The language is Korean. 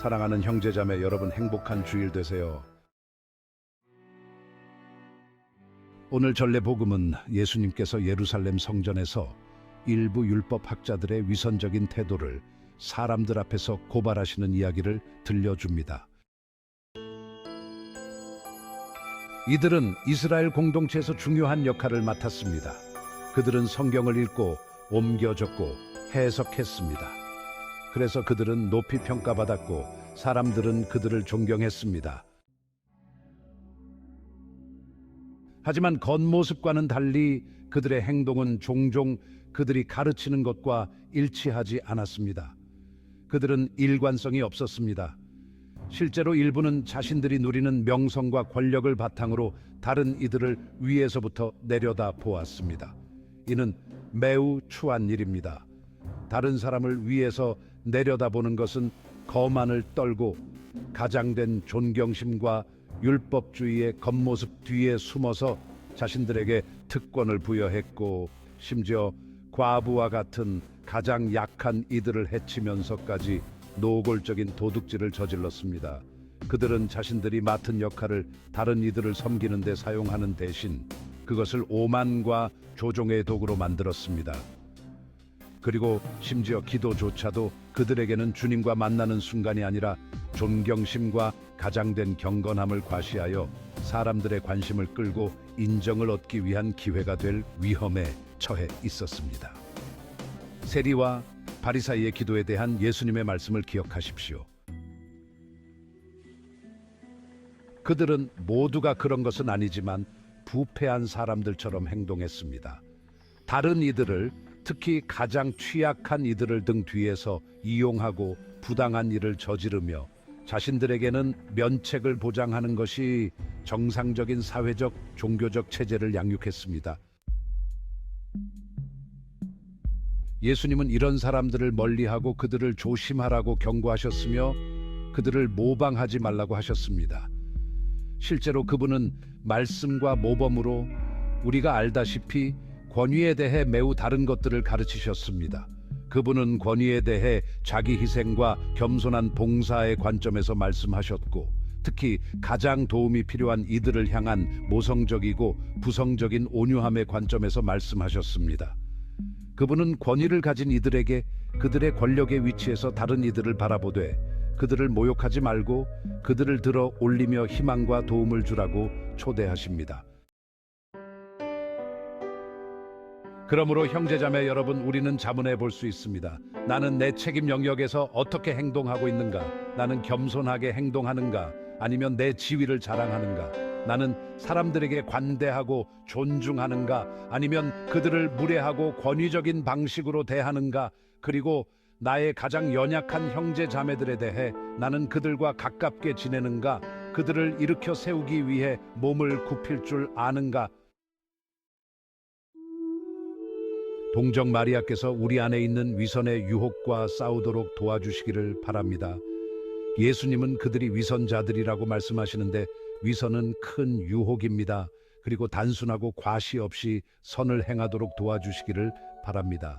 사랑하는 형제자매 여러분 행복한 주일 되세요. 오늘 전례 복음은 예수님께서 예루살렘 성전에서 일부 율법 학자들의 위선적인 태도를 사람들 앞에서 고발하시는 이야기를 들려줍니다. 이들은 이스라엘 공동체에서 중요한 역할을 맡았습니다. 그들은 성경을 읽고 옮겨 적고 해석했습니다. 그래서 그들은 높이 평가받았고 사람들은 그들을 존경했습니다. 하지만 겉모습과는 달리 그들의 행동은 종종 그들이 가르치는 것과 일치하지 않았습니다. 그들은 일관성이 없었습니다. 실제로 일부는 자신들이 누리는 명성과 권력을 바탕으로 다른 이들을 위에서부터 내려다 보았습니다. 이는 매우 추한 일입니다. 다른 사람을 위에서 내려다보는 것은 거만을 떨고 가장된 존경심과 율법주의의 겉모습 뒤에 숨어서 자신들에게 특권을 부여했고 심지어 과부와 같은 가장 약한 이들을 해치면서까지 노골적인 도둑질을 저질렀습니다. 그들은 자신들이 맡은 역할을 다른 이들을 섬기는 데 사용하는 대신 그것을 오만과 조종의 도구로 만들었습니다. 그리고 심지어 기도조차도 그들에게는 주님과 만나는 순간이 아니라 존경심과 가장된 경건함을 과시하여 사람들의 관심을 끌고 인정을 얻기 위한 기회가 될 위험에 처해 있었습니다. 세리와 바리사이의 기도에 대한 예수님의 말씀을 기억하십시오. 그들은 모두가 그런 것은 아니지만 부패한 사람들처럼 행동했습니다. 다른 이들을 특히 가장 취약한 이들을 등 뒤에서 이용하고 부당한 일을 저지르며 자신들에게는 면책을 보장하는 것이 정상적인 사회적 종교적 체제를 양육했습니다. 예수님은 이런 사람들을 멀리하고 그들을 조심하라고 경고하셨으며 그들을 모방하지 말라고 하셨습니다. 실제로 그분은 말씀과 모범으로 우리가 알다시피 권위에 대해 매우 다른 것들을 가르치셨습니다. 그분은 권위에 대해 자기 희생과 겸손한 봉사의 관점에서 말씀하셨고 특히 가장 도움이 필요한 이들을 향한 모성적이고 부성적인 온유함의 관점에서 말씀하셨습니다. 그분은 권위를 가진 이들에게 그들의 권력의 위치에서 다른 이들을 바라보되 그들을 모욕하지 말고 그들을 들어 올리며 희망과 도움을 주라고 초대하십니다. 그러므로 형제자매 여러분 우리는 자문해 볼 수 있습니다. 나는 내 책임 영역에서 어떻게 행동하고 있는가? 나는 겸손하게 행동하는가? 아니면 내 지위를 자랑하는가? 나는 사람들에게 관대하고 존중하는가? 아니면 그들을 무례하고 권위적인 방식으로 대하는가? 그리고 나의 가장 연약한 형제 자매들에 대해 나는 그들과 가깝게 지내는가? 그들을 일으켜 세우기 위해 몸을 굽힐 줄 아는가? 동정 마리아께서 우리 안에 있는 위선의 유혹과 싸우도록 도와주시기를 바랍니다. 예수님은 그들이 위선자들이라고 말씀하시는데 위선은 큰 유혹입니다. 그리고 단순하고 과시 없이 선을 행하도록 도와주시기를 바랍니다.